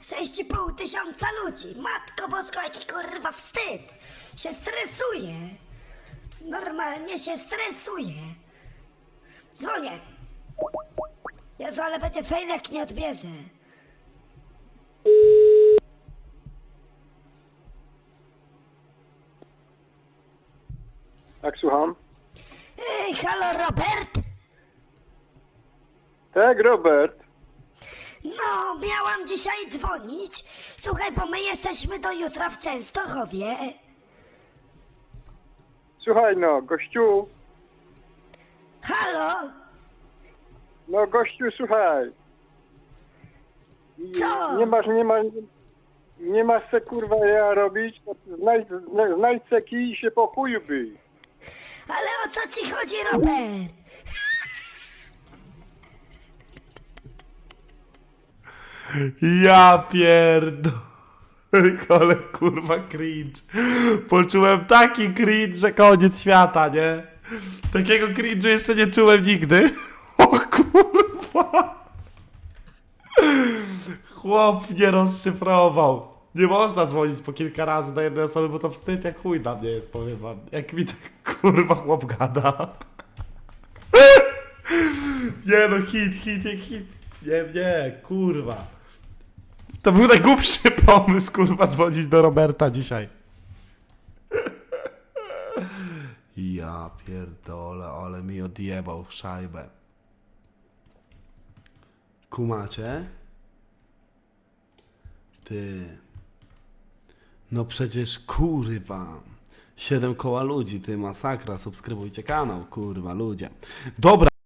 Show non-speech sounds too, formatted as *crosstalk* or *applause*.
6,5 tysiąca ludzi. Matko Bosko, jaki kurwa wstyd. Się stresuje. Normalnie się stresuje. Dzwonię. Jezu, ale będzie jak nie odbierze. Tak, słucham. Ej, halo Robert? Tak, Robert. No, miałam dzisiaj dzwonić. Słuchaj, bo my jesteśmy do jutra w Częstochowie. Słuchaj no, gościu. Halo? No, gościu, słuchaj. Co? Nie masz, nie masz, nie masz se kurwa ja robić, to znajdź, zna- znajdź se kij i się po chuju byj. Ale o co ci chodzi, Robert? Ja pierdol. *laughs* Ale kurwa cringe. Poczułem taki cringe, że koniec świata, nie? Takiego cringe'u jeszcze nie czułem nigdy. *laughs* O kurwa. Chłop mnie rozszyfrował. Nie można dzwonić po kilka razy do jednej osoby, bo to wstyd jak chuj dla mnie jest, powiem wam. Jak mi tak *laughs* kurwa chłop gada. Nie no, hit, hit, hit. Nie, nie, kurwa. To był najgłupszy pomysł, kurwa, dzwonić do Roberta dzisiaj. Ja pierdolę, ale mi odjebał szajbę. Kumacie? Ty. No przecież kurwa. Siedem koła ludzi, ty masakra. Subskrybujcie kanał, kurwa, ludzie. Dobra.